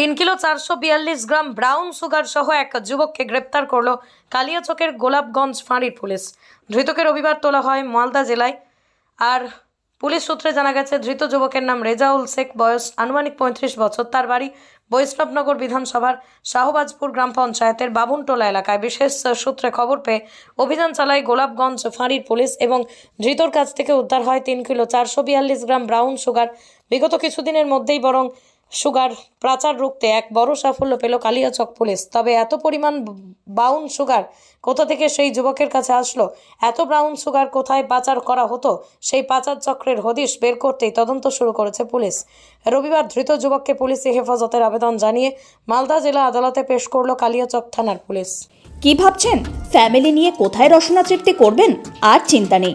তিন কিলো চারশো বিয়াল্লিশ গ্রাম ব্রাউন সুগার সহ এক যুবককে গ্রেপ্তার করল কালিয়াচকের গোলাপগঞ্জ ফাঁড়ির পুলিশ। ধৃতকে রবিবার তোলা হয় মালদা জেলায়। আর পুলিশ সূত্রে জানা গেছে, ধৃত যুবকের নাম রেজাউল শেখ, বয়স আনুমানিক পঁয়ত্রিশ বছর। তার বাড়ি বৈষ্ণবনগর বিধানসভার শাহবাজপুর গ্রাম পঞ্চায়েতের বাবুনটোলা এলাকায়। বিশেষ সূত্রে খবর পেয়ে অভিযান চালায় গোলাপগঞ্জ ফাঁড়ির পুলিশ এবং ধৃতর কাছ থেকে উদ্ধার হয় তিন কিলো চারশো বিয়াল্লিশ গ্রাম ব্রাউন সুগার। বিগত কিছুদিনের মধ্যেই বরং সুগার প্রাচার রুখতে এক বড় সাফল্য পেল কালিয়াচক পুলিশ। তবে এত পরিমাণ ব্রাউন সুগার কোথা থেকে সেই যুবকের কাছে আসলো? এত ব্রাউন সুগার কোথায় পাচার করা হতো? সেই পাচার চক্রের হদিশ বের করতেই তদন্ত শুরু করেছে পুলিশ। রবিবার ধৃত যুবককে পুলিশি হেফাজতের আবেদন জানিয়ে মালদা জেলা আদালতে পেশ করল কালিয়াচক থানার পুলিশ। কি ভাবছেন? ফ্যামিলি নিয়ে কোথায় রসনা তৃপ্তি করবেন? আর চিন্তা নেই।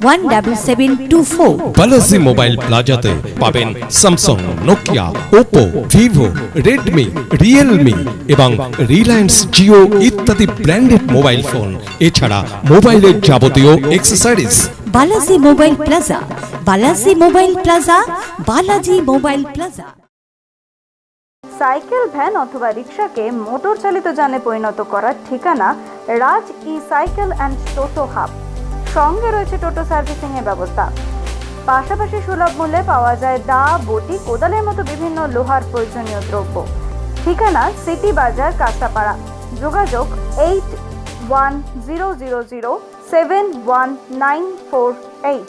one double seven two four Balaji mobile প্লাজাতে পাবেন Samsung Nokia Oppo Vivo Redmi Realme এবং রিলায়েন্স জিও ইত্যাদি ব্র্যান্ডেড মোবাইল ফোন এছাড়া মোবাইলের যাবতীয় accessories Balaji mobile plaza Balaji mobile plaza Balaji mobile plaza cycle van অথবা রিক্সাকে মোটর চালিত যানে পরিণত করার ঠিকানা Raj e cycle and toto hub. সঙ্গে রয়েছে টোটো সার্ভিসিং এর ব্যবস্থা। পাশাপাশি সুলভ মূল্যে পাওয়া যায় দা বটি, কোদালের মতো বিভিন্ন লোহার প্রয়োজনীয় দ্রব্য। ঠিকানা সিটি বাজার কাঁচাপাড়া যোগাযোগ eight one zero zero zero seven one nine four eight.